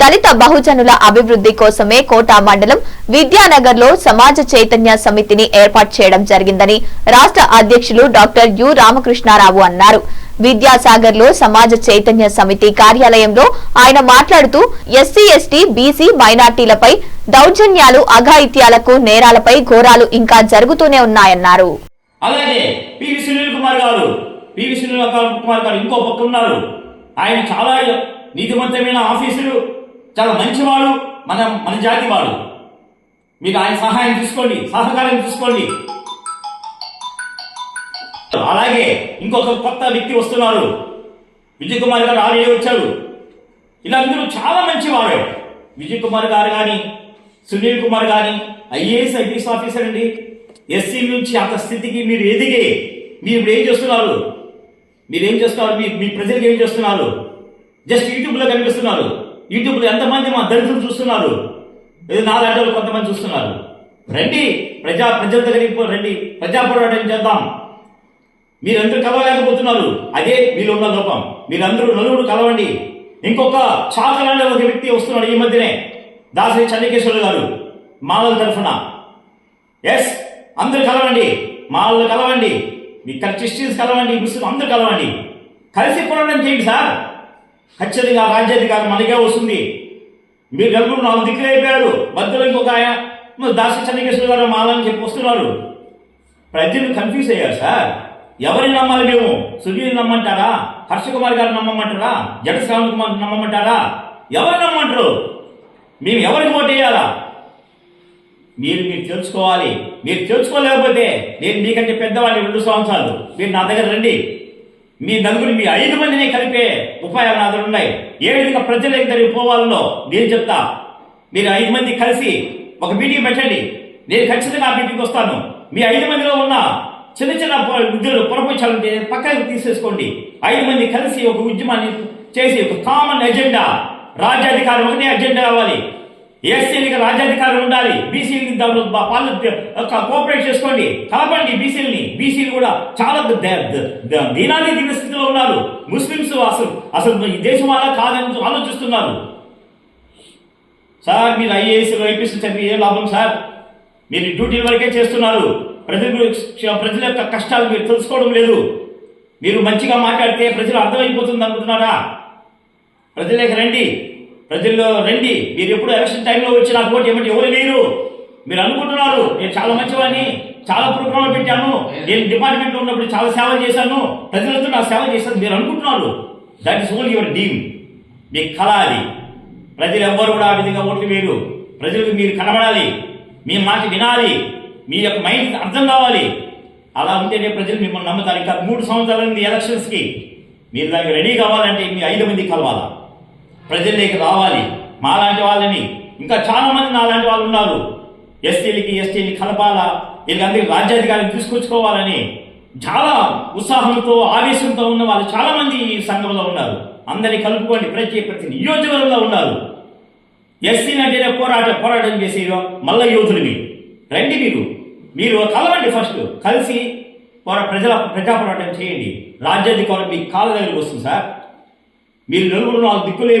దళిత బహుజనుల అభివృద్ధి కోసమే కోటా మండలం విద్యానగర్లో సమాజ చైతన్య సమితిని ఏర్పాటు చేయడం జరిగిందని రాష్ట్ర అధ్యక్షులు డాక్టర్ యు రామకృష్ణారావు అన్నారు. విద్యాసాగర్లో సమాజ చైతన్య సమితి కార్యాలయంలో ఆయన మాట్లాడుతూ ఎస్సీ ఎస్టీ బీసీ మైనార్టీలపై దౌర్జన్యాలు అఘాయిత్యాలకు నేరాలపై ఘోరాలు ఇంకా జరుగుతూనే ఉన్నాయన్నారు. అలాగే పివి సునీల్ కుమార్ గారు పివి సునీల్ కుమార్ గారు ఇంకో పక్క ఉన్నారు. ఆయన చాలా నీతివంతమైన ఆఫీసులు చాలా మంచివాడు మన మన జాతి వాడు మీకు ఆయన సహాయం తీసుకోండి సహకారం తీసుకోండి అలాగే ఇంకొక కొత్త వ్యక్తి వస్తున్నారు. విజయ్ కుమార్ గారు ఆల్రెడీ వచ్చారు. ఇలా అందరూ చాలా మంచివారు. విజయ్ కుమార్ గారు కానీ సునీల్ కుమార్ కానీ ఐఏఎస్ ఐపీఎస్ ఆఫీసర్ అండి. ఎస్సీ నుంచి అంత స్థితికి మీరు ఎదిగే మీరు ఏం చేస్తున్నారు? మీరు ఏం చేస్తున్నారు? మీ మీ ప్రజలకు ఏం చేస్తున్నారు? జస్ట్ యూట్యూబ్లో కనిపిస్తున్నారు. యూట్యూబ్లో ఎంతమంది మా దళితులు చూస్తున్నారు? ఏదో కొంతమంది చూస్తున్నారు. రండి ప్రజా ప్రజల దగ్గరికి పో- రండి. ప్రజా పోరాటం చేద్దాం. మీరందరూ కలవలేకపోతున్నారు. అదే మీలో ఉన్న లోపం. మీరందరూ నలుగురు కలవండి. ఇంకొక చాకలాంటి ఒక వ్యక్తి వస్తున్నాడు ఈ మధ్యనే. దాసరి చంద్రకేశ్వర గారు మాలల తరఫున. ఎస్ అందరూ కలవండి. మాలలు కలవండి. మీ క్రిస్టియన్స్ కలవండి. ముస్లిం అందరూ కలవండి. కలిసి పోరాటం చేయండి సార్. ఖచ్చితంగా రాజ్యాధికారం మనకే వస్తుంది. మీరు నలుగురు నాలుగు దిక్కులు అయిపోయారు. మధ్యలో ఇంకొక ఆయన దాసి చంద్రకేశ్వర గారు మాలని చెప్పి వస్తున్నారు. ప్రజలు కన్ఫ్యూజ్ అయ్యారు సార్. ఎవరిని నమ్మాలి మేము? సునీల్ నమ్మంటారా? హర్ష కుమార్ గారు నమ్మమంటారా? జగ శ్రావణ్ కుమార్ నమ్మమంటారా? ఎవరు నమ్మంటారు? మేము ఎవరికి ఓటు వేయాలా? మీరు మీరు తెలుసుకోవాలి. మీరు తెలుసుకోలేకపోతే నేను మీకంటే పెద్దవాళ్ళు రెండు సంవత్సరాలు. మీరు నా దగ్గర రండి. మీ నలుగురు మీ ఐదు మందిని కలిపే ఉపాయాలు నా దగ్గర ఉన్నాయి. ఏ విధంగా ప్రజల దగ్గరికి పోవాలో నేను చెప్తా. మీరు ఐదు మంది కలిసి ఒక మీటింగ్ పెట్టండి. నేను ఖచ్చితంగా ఆ మీటింగ్ వస్తాను. మీ ఐదు మందిలో ఉన్న చిన్న చిన్న పొ- ఉద్యోగులు పొరపచ్చాలంటే పక్కకి తీసేసుకోండి. ఐదు మంది కలిసి ఒక ఉద్యమాన్ని చేసి ఒక కామన్ ఎజెండా రాజ్యాధికారం ఒకటే అజెండా కావాలి. ఎస్సీలకి రాజ్యాధికారం ఉండాలి. బీసీలకి దాంట్లో పాలు ఒక కోఆపరేట్ చేసుకోండి. కలపండి బీసీలని. బీసీలు కూడా చాలా ద- దీనాది దీన స్థితిలో ఉన్నారు. ముస్లింస్ అసలు అసలు ఈ దేశం అలా కాదని ఆలోచిస్తున్నారు. సార్ మీరు ఐఏఎస్ ఐపీఎస్ చదివి ఏం లాభం సార్? మీరు డ్యూటీ వరకే చేస్తున్నారు. ప్రజలు ప్రజల యొక్క కష్టాలు మీరు తెలుసుకోవడం లేదు. మీరు మంచిగా మాట్లాడితే ప్రజలు అర్థమైపోతుంది అనుకుంటున్నారా? ప్రజలకి రండి. ప్రజల్లో రండి. మీరు ఎప్పుడు ఎలక్షన్ టైంలో వచ్చి నాకు ఓటు ఏమంటే ఎవరు లేరు. మీరు అనుకుంటున్నారు నేను చాలా మంచివాడిని చాలా ప్రోగ్రాంలు పెట్టాను నేను డిపార్ట్మెంట్లో ఉన్నప్పుడు చాలా సేవ చేశాను ప్రజలతో నా సేవ చేశాను మీరు అనుకుంటున్నారు. That is only your dream మీ కళ అది. ప్రజలు ఎవ్వరు కూడా ఆ విధంగా ఓట్లు వేయరు. ప్రజలకు మీరు కనబడాలి మీ మాట వినాలి మీ యొక్క మైండ్ అర్థం కావాలి. అలా ఉంటేనే ప్రజలు మిమ్మల్ని నమ్ముతారు. ఇంకా మూడు సంవత్సరాల ఎలక్షన్స్కి మీరు దానికి రెడీ కావాలంటే మీ ఐదు మంది కలవాలా? ప్రజల్లోకి రావాలి. మాలాంటి వాళ్ళని ఇంకా చాలామంది నాలాంటి వాళ్ళు ఉన్నారు. ఎస్టీలకి ఎస్టీని కలపాలా? వీళ్ళందరికీ రాజ్యాధికారం తీసుకొచ్చుకోవాలని చాలా ఉత్సాహంతో ఆవేశంతో ఉన్న వాళ్ళు చాలామంది ఈ సంఘంలో ఉన్నారు. అందరినీ కలుపుకోండి. ప్రతి ప్రతి నియోజకవర్గంలో ఉన్నారు. ఎస్సీ అంటేనే పోరాట పోరాటం చేసి మల్ల యోధులు రండి మీరు. మీరు కలవండి ఫస్ట్. కలిసి పోరా ప్రజల ప్రజా పోరాటం చేయండి. రాజ్యాధికారం మీ కాళ్ళ దగ్గరికి వస్తుంది సార్. మీరు నలుగురు నాలుగు దిక్కులే